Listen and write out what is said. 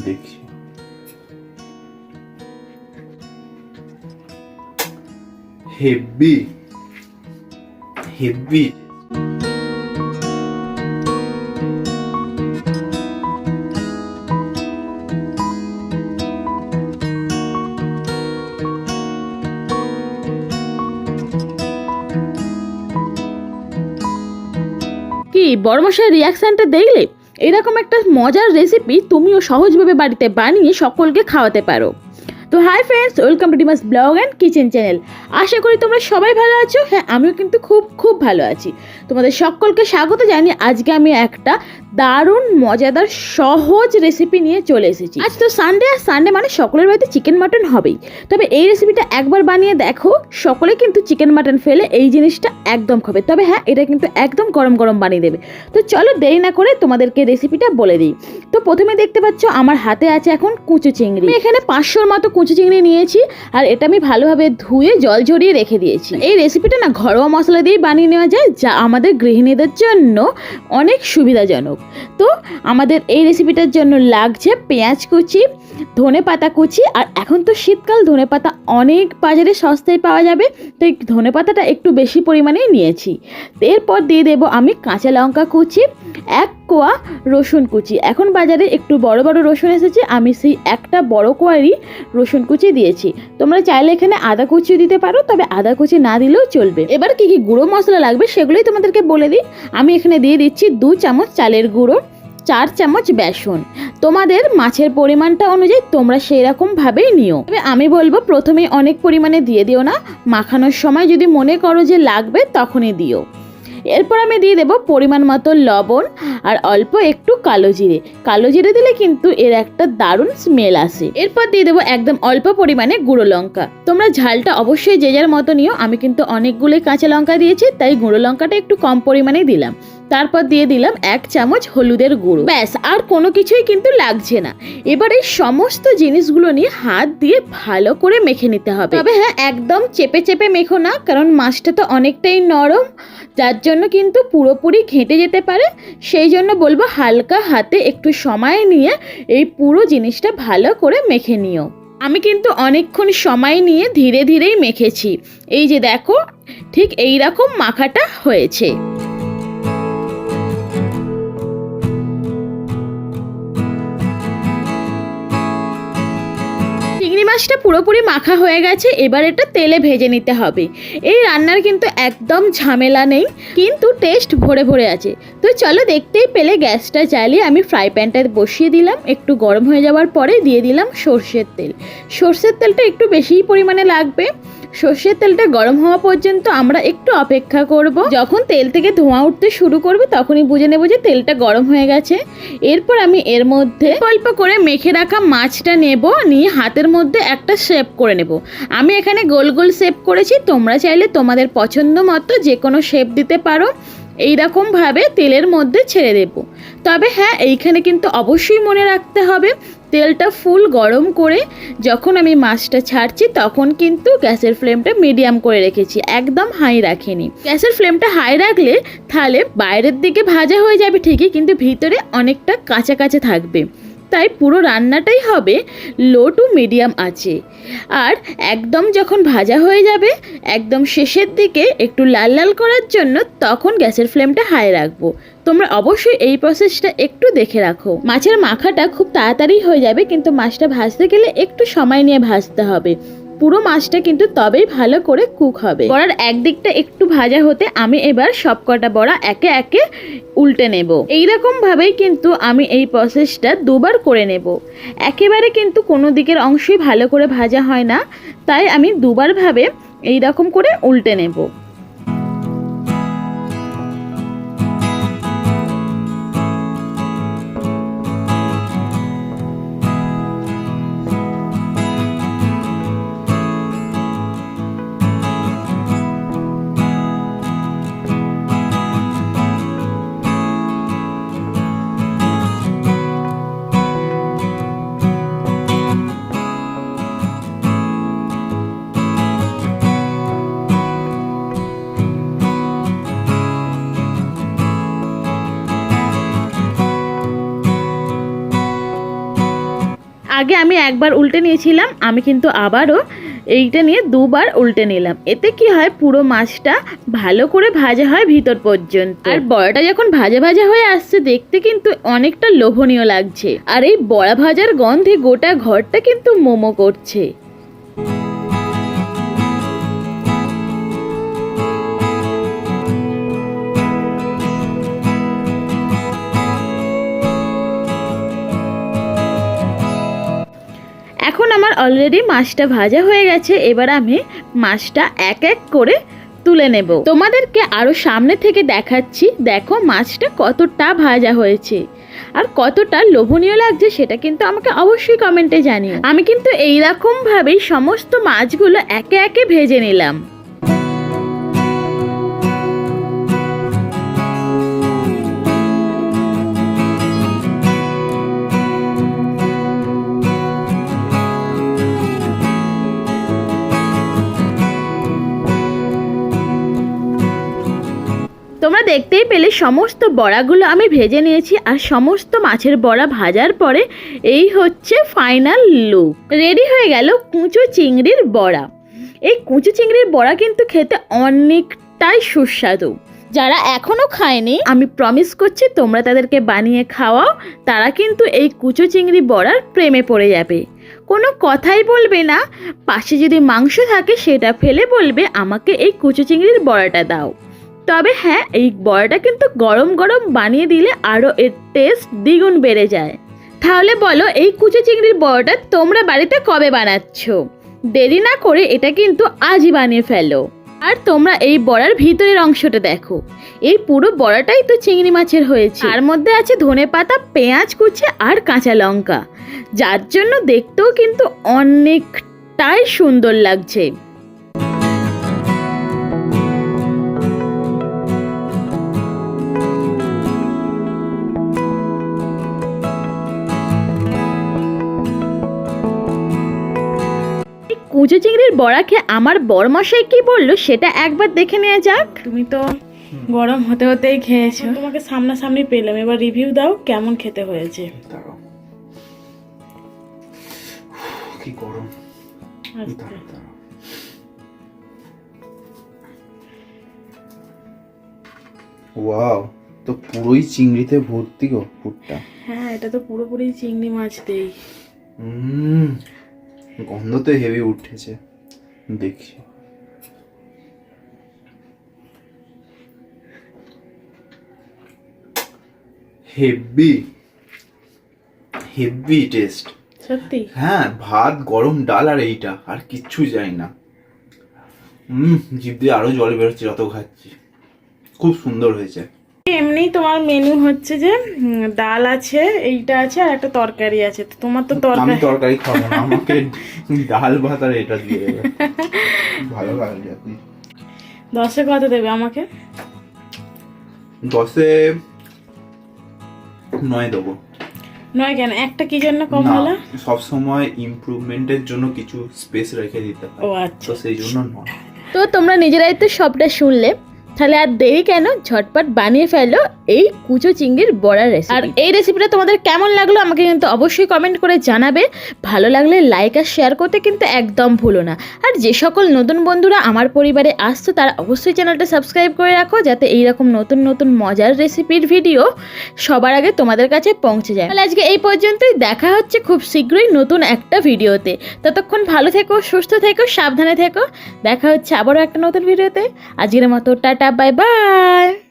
দেখছি heavy heavy কি বড়মশাই রিয়াকশনটা দেখলে? এরকম একটা মজার রেসিপি তুমিও সহজভাবে বাড়িতে বানিয়ে সকলকে খাওয়াতে পারো। তো hi friends, welcome to ডিমাস blog and kitchen channel. আশা করি তোমরা সবাই ভালো আছো। হ্যাঁ আমিও কিন্তু খুব খুব ভালো আছি। তোমাদের সকলকে স্বাগত জানি আজকে আমি একটা দারুণ, মজাদার, সহজ রেসিপি নিয়ে চলে এসেছি। আজ তো সানডে আর সানডে মানে সকলের বাড়িতে চিকেন মাটন হবেই। তবে এই রেসিপিটা একবার বানিয়ে দেখো, সকলে কিন্তু চিকেন মাটন ফেলে এই জিনিসটা একদম খাবে। তবে হ্যাঁ এটা কিন্তু একদম গরম গরম বানিয়ে দেবে। তো চলো দেরি না করে তোমাদেরকে রেসিপিটা বলে দিই। তো প্রথমে দেখতে পাচ্ছ, আমার হাতে আছে এখন কুচো চিংড়ি। এখানে পাঁচশোর মতো কুচো চিংড়ি নিয়েছি, আর এটা আমি ভালোভাবে ধুয়ে জল ঝরিয়ে রেখে দিয়েছি। এই রেসিপিটা না ঘরোয়া মশলা দিয়েই বানিয়ে নেওয়া যায়, যা আমাদের গৃহিণীদের জন্য অনেক সুবিধাজনক। তো আমাদের এই রেসিপিটার জন্য লাগছে পেঁয়াজ কুচি, ধনে পাতা কুচি, আর এখন তো শীতকাল, ধনে পাতা অনেক বাজারে সস্তায় পাওয়া যাবে, তাই ধনে পাতাটা একটু বেশি পরিমাণেই নিয়েছি। এরপর দিয়ে দেব আমি কাঁচা লঙ্কা কুচি, এক কোয়া রসুন কুচি। এখন বাজারে একটু বড় বড় রসুন এসেছে, আমি সেই একটা বড় কোয়ারই রসুন কুচি দিয়েছি। তোমরা চাইলে এখানে আদা কুচিও দিতে পারো, তবে আদা কুচি না দিলেও চলবে। এবার কি কি গুঁড়ো মশলা লাগবে সেগুলোই তোমাদেরকে বলে দিই। আমি এখানে দিয়ে দিচ্ছি দু চামচ চালের গুঁড়ো, চার চামচ বেসন। তোমাদের মাছের পরিমাণটা অনুযায়ী তোমরা সেই রকমভাবেই নিও। তবে আমি বলব প্রথমে অনেক পরিমাণে দিয়ে দিও না। মাখানোর সময় যদি মনে করো যে লাগবে তখনই দিও। এরপর আমি দিয়ে দেবো পরিমাণ মতো লবণ আর অল্প একটু কালো জিরে। কালো জিরে দিলে কিন্তু এর একটা দারুণ স্মেল আসে। এরপর দিয়ে দেবো একদম অল্প পরিমাণে গুঁড়ো লঙ্কা। তোমরা ঝালটা অবশ্যই যে যার মতো নিও। আমি কিন্তু অনেকগুলোই কাঁচা লঙ্কা দিয়েছি, তাই গুঁড়ো লঙ্কাটা একটু কম পরিমাণে দিলাম। তারপর দিয়ে দিলাম এক চামচ হলুদের গুঁড়ো। ব্যাস, আর কোনো কিছুই কিন্তু লাগছে না। এবার এই সমস্ত জিনিসগুলো নিয়ে হাত দিয়ে ভালো করে মেখে নিতে হবে। তবে হ্যাঁ একদম চেপে চেপে মেখো না, কারণ মাছটা তো অনেকটাই নরম। যার জন্য কিন্তু পুরোপুরি ঘেঁটে যেতে পারে। সেই জন্য বলব হালকা হাতে একটু সময় নিয়ে এই পুরো জিনিসটা ভালো করে মেখে নিও। আমি কিন্তু অনেকক্ষণ সময় নিয়ে ধীরে ধীরেই মেখেছি। এই যে দেখো, ঠিক এই রকম মাখাটা হয়েছে। মাছটা পুরোপুরি মাখা হয়ে গেছে, এবার এটা তেলে ভেজে নিতে হবে। এই রান্নার কিন্তু একদম ঝামেলা নেই, কিন্তু টেস্ট ভরে ভরে আছে। তো চলো দেখতেই পেলে গ্যাসটা জ্বালিয়ে আমি ফ্রাই প্যানটা বসিয়ে দিলাম, একটু গরম হয়ে যাওয়ার পরে দিয়ে দিলাম সর্ষের তেল। সর্ষের তেলটা একটু বেশিই পরিমাণে লাগবে। সর্ষের তেলটা গরম হওয়া পর্যন্ত আমরা একটু অপেক্ষা করব। যখন তেল থেকে ধোঁয়া উঠতে শুরু করবে, তখনই বুঝে নেব যে তেলটা গরম হয়ে গেছে। এরপর আমি এর মধ্যে অল্প করে মেখে রাখা মাছটা নেব, নিয়ে হাতের মধ্যে একটা শেপ করে নেব। আমি এখানে গোল গোল শেপ করেছি, তোমরা চাইলে তোমাদের পছন্দ মতো যে কোনো শেপ দিতে পারো। এইরকমভাবে তেলের মধ্যে ছেড়ে দেব। তবে হ্যাঁ এইখানে কিন্তু অবশ্যই মনে রাখতে হবে, তেলটা ফুল গরম করে যখন আমি মাছটা ছাড়ছি তখন কিন্তু গ্যাসের ফ্লেমটা মিডিয়াম করে রেখেছি, একদম হাই রাখিনি। গ্যাসের ফ্লেমটা হাই রাখলে তাহলে বাইরের দিকে ভাজা হয়ে যাবে ঠিকই, কিন্তু ভিতরে অনেকটা কাঁচা কাঁচা থাকবে। তাই পুরো রান্নাটাই হবে লো টু মিডিয়াম আছে আর একদম যখন ভাজা হয়ে যাবে, একদম শেষের দিকে একটু লাল লাল করার জন্য তখন গ্যাসের ফ্লেমটা হাই রাখব। তোমরা অবশ্যই এই প্রসেসটা একটু দেখে রাখো। মাছের মাখাটা খুব তাড়াতাড়ি হয়ে যাবে, কিন্তু মাছটা ভাজতে গেলে একটু সময় নিয়ে ভাজতে হবে। পুরো মাছটা কিন্তু তবেই ভালো করে কুক হবে। বড়ার একদিকটা একটু ভাজা হতে আমি এবার সবকটা বড়া একে একে উল্টে নেব। এইরকম ভাবেই কিন্তু আমি এই প্রসেসটা দুবার করে নেব। একেবারে কিন্তু কোনো দিকের অংশই ভালো করে ভাজা হয় না, তাই আমি দুবার ভাবে এই রকম করে উল্টে নেব। আগে আমি একবার উল্টে নিয়েছিলাম, আমি কিন্তু আবারও এইটা নিয়ে দুবার উল্টে নিলাম। এতে কি হয়, পুরো মাছটা ভালো করে ভাজা হয় ভিতর পর্যন্ত। আর বড়াটা যখন ভাজা ভাজা হয়ে আসছে, দেখতে কিন্তু অনেকটা লোভনীয় লাগছে। আর এই বড়া ভাজার গন্ধে গোটা ঘরটা কিন্তু মোমো করছে। এখন আমার অলরেডি মাছটা ভাজা হয়ে গেছে, এবার আমি মাছটা এক এক করে তুলে নেব। তোমাদেরকে আরও সামনে থেকে দেখাচ্ছি, দেখো মাছটা কতটা ভাজা হয়েছে আর কতটা লোভনীয় লাগছে সেটা কিন্তু আমাকে অবশ্যই কমেন্টে জানিও। আমি কিন্তু এইরকমভাবেই সমস্ত মাছগুলো একে একে ভেজে নিলাম। তোমরা দেখতেই পেলে সমস্ত বড়াগুলো আমি ভেজে নিয়েছি আর সমস্ত মাছের বড়া ভাজার পরে এই হচ্ছে ফাইনাল লুক রেডি হয়ে গেল কুঁচো চিংড়ির বড়া। এই কুঁচো চিংড়ির বড়া কিন্তু খেতে অনেকটাই সুস্বাদু। যারা এখনও খায়নি, আমি প্রমিস করছি তোমরা তাদেরকে বানিয়ে খাওয়াও, তারা কিন্তু এই কুচো চিংড়ি বড়ার প্রেমে পড়ে যাবে। কোনো কথাই বলবে না, পাশে যদি মাংস থাকে সেটা ফেলে বলবে, আমাকে এই কুচো চিংড়ির বড়াটা দাও। তবে হ্যাঁ এই বড়াটা কিন্তু গরম গরম বানিয়ে দিলে আরও এর টেস্ট দ্বিগুণ বেড়ে যায়। তাহলে বলো, এই কুচি চিংড়ির বড়াটা তোমরা বাড়িতে কবে বানাচ্ছ? দেরি না করে এটা কিন্তু আজই বানিয়ে ফেলো। আর তোমরা এই বড়ার ভিতরের অংশটা দেখো। এই পুরো বড়াটাই তো চিংড়ি মাছের হয়েছে। তার মধ্যে আছে ধনে পাতা, পেঁয়াজ কুচি আর কাঁচা লঙ্কা। যার জন্য দেখতেও কিন্তু অনেকটাই সুন্দর লাগছে। এই চিংড়ির বড়া খেয়ে আমার বরমশাই কি বলল সেটা একবার দেখে নেওয়া যাক। তুমি তো গরম হতে হতেই খেয়েছো। তোমাকে সামনাসামনি পেলাম। এবার রিভিউ দাও কেমন খেতে হয়েছে। কি গরম। আচ্ছা। ওয়াও তো পুরোই চিংড়িতে ভর্তি গো পুরটা। হ্যাঁ এটা তো পুরোপুরি চিংড়ি মাছ দেই। হুম। গন্ধ তো হেভি উঠেছে দেখি। হেভি হেভি টেস্ট সত্যি? হ্যাঁ ভাত গরম ডাল আর এইটা আর কিচ্ছু যাই না। হুম জিভ দিয়ে আরও জল বেরোচ্ছে যত খাচ্ছি। খুব সুন্দর হয়েছে। এমনি তোমার মেনু হচ্ছে যে ডাল আছে এইটা আছে আর একটা তরকারি আছে। তো তোমার তো তরকারি আমি তরকারি খাব না আমাকে ডাল ভাত আর এটা দিয়ে দেবে। ভালো লাগছে আপনি। দশে কত দেবে আমাকে? দশে নয় দেবো। নয় কেন? একটা কি জন্য কম না হলো? সবসময় ইমপ্রুভমেন্টের জন্য কিছু স্পেস রেখে দিতে হয়। ও আচ্ছা। তো সেই জন্য নয়। তো তোমরা নিজেরাই তো সবটা শুনলে। তাহলে আর দেরি কেন? ঝটপট বানিয়ে ফেলো এই কুচো চিংড়ির বড়া রেসিপি আর এই রেসিপিটা তোমাদের কেমন লাগল আমাকে কিন্তু অবশ্যই কমেন্ট করে জানাবে। ভালো লাগলে লাইক আর শেয়ার করতে কিন্তু একদম ভুলো না। আর যে সকল নতুন বন্ধুরা আমার পরিবারে আসছো, তারা অবশ্যই চ্যানেলটা সাবস্ক্রাইব করে রাখো যাতে এইরকম নতুন নতুন মজার রেসিপির ভিডিও সবার আগে তোমাদের কাছে পৌঁছে যায়। তাহলে আজকে এই পর্যন্তই। দেখা হচ্ছে খুব শীঘ্রই নতুন একটা ভিডিওতে ততক্ষণ ভালো থেকো, সুস্থ থেকো, সাবধানে থেকো। দেখা হচ্ছে আবারও একটা নতুন ভিডিওতে আজকের মতো, টাটা। Bye-bye.